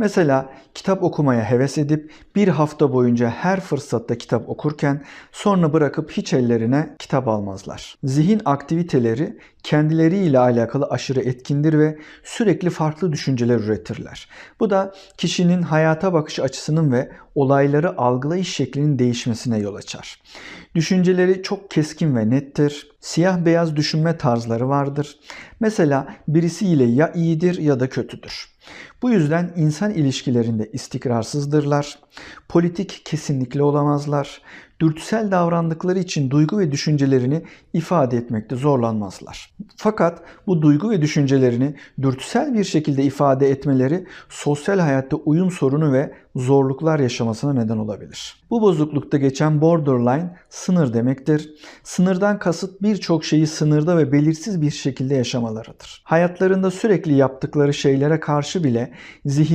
Mesela kitap okumaya heves edip bir hafta boyunca her fırsatta kitap okurken sonra bırakıp hiç ellerine kitap almazlar. Zihin aktiviteleri kendileriyle alakalı aşırı etkindir ve sürekli farklı düşünceler üretirler. Bu da kişinin hayata bakış açısının ve olayları algılayış şeklinin değişmesine yol açar. Düşünceleri çok keskin ve nettir. Siyah beyaz düşünme tarzları vardır. Mesela birisiyle ya iyidir ya da kötüdür. Bu yüzden insan ilişkilerinde istikrarsızdırlar. Politik kesinlikle olamazlar. Dürtüsel davrandıkları için duygu ve düşüncelerini ifade etmekte zorlanmazlar. Fakat bu duygu ve düşüncelerini dürtüsel bir şekilde ifade etmeleri sosyal hayatta uyum sorunu ve zorluklar yaşamasına neden olabilir. Bu bozuklukta geçen borderline sınır demektir. Sınırdan kasıt birçok şeyi sınırda ve belirsiz bir şekilde yaşamalarıdır. Hayatlarında sürekli yaptıkları şeylere karşı bile zihin